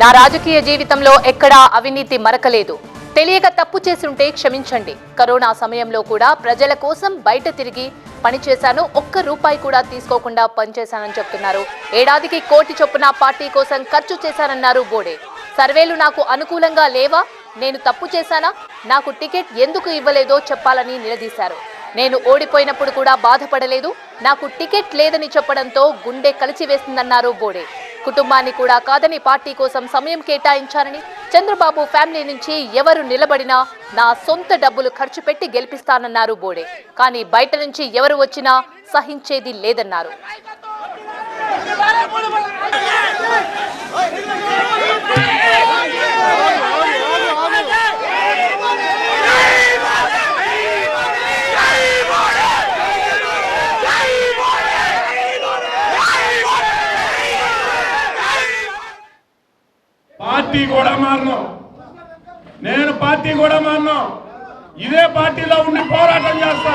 నా రాజకీయ జీవితంలో ఎక్కడా అవినీతి మరకలేదు. తెలియక తప్పు చేసుంటే క్షమించండి. కరోనా సమయంలో కూడా ప్రజల కోసం బయట తిరిగి పనిచేశాను. ఒక్క రూపాయి కూడా తీసుకోకుండా పనిచేశానని చెప్తున్నారు. ఏడాదికి కోటి చొప్పున పార్టీ కోసం ఖర్చు చేశానన్నారు బోడే. సర్వేలు నాకు అనుకూలంగా లేవా? నేను తప్పు చేశానా? నాకు టికెట్ ఎందుకు ఇవ్వలేదో చెప్పాలని నిలదీశారు. నేను ఓడిపోయినప్పుడు కూడా బాధపడలేదు. నాకు టికెట్ లేదని చెప్పడంతో గుండె కలిచివేసిందన్నారు బోడే. కుటుంబాన్ని కూడా కాదని పార్టీ కోసం సమయం కేటాయించారని చంద్రబాబు ఫ్యామిలీ నుంచి ఎవరు నిలబడినా నా సొంత డబ్బులు ఖర్చు పెట్టి గెలిపిస్తానన్నారు బోడే. కానీ బయట నుంచి ఎవరు వచ్చినా సహించేది లేదన్నారు. పార్టీ కూడా మారను. నేను పార్టీ కూడా మారను. ఇదే పార్టీలో ఉండి పోరాటం చేస్తా.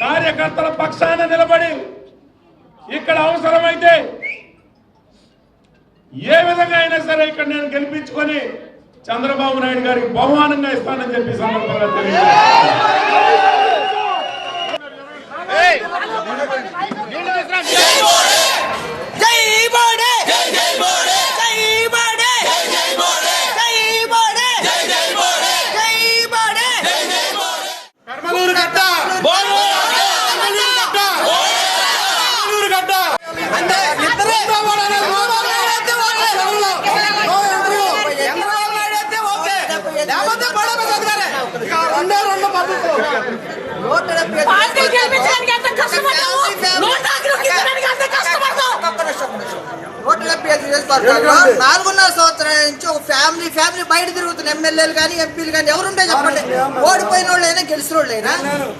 కార్యకర్తల పక్షాన నిలబడి ఇక్కడ అవసరమైతే ఏ విధంగా అయినా సరే ఇక్కడ నేను గెలిపించుకొని చంద్రబాబు నాయుడు గారికి బహుమానంగా ఇస్తానని చెప్పి సందర్భంగా తెలియజేస్తాను నూట డెబ్బై ఐదు నియోజకవర్గాల్లో నాలుగున్నర సంవత్సరాల నుంచి ఒక ఫ్యామిలీ ఫ్యామిలీ బయట తిరుగుతున్న ఎమ్మెల్యేలు కానీ ఎంపీలు కానీ ఎవరుంటే చెప్పండి. ఓడిపోయిన వాళ్ళైనా గెలిచిన వాళ్ళైనా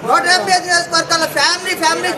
నూట డెబ్బై ఐదు నియోజకవర్గాల ఫ్యామిలీ ఫ్యామిలీ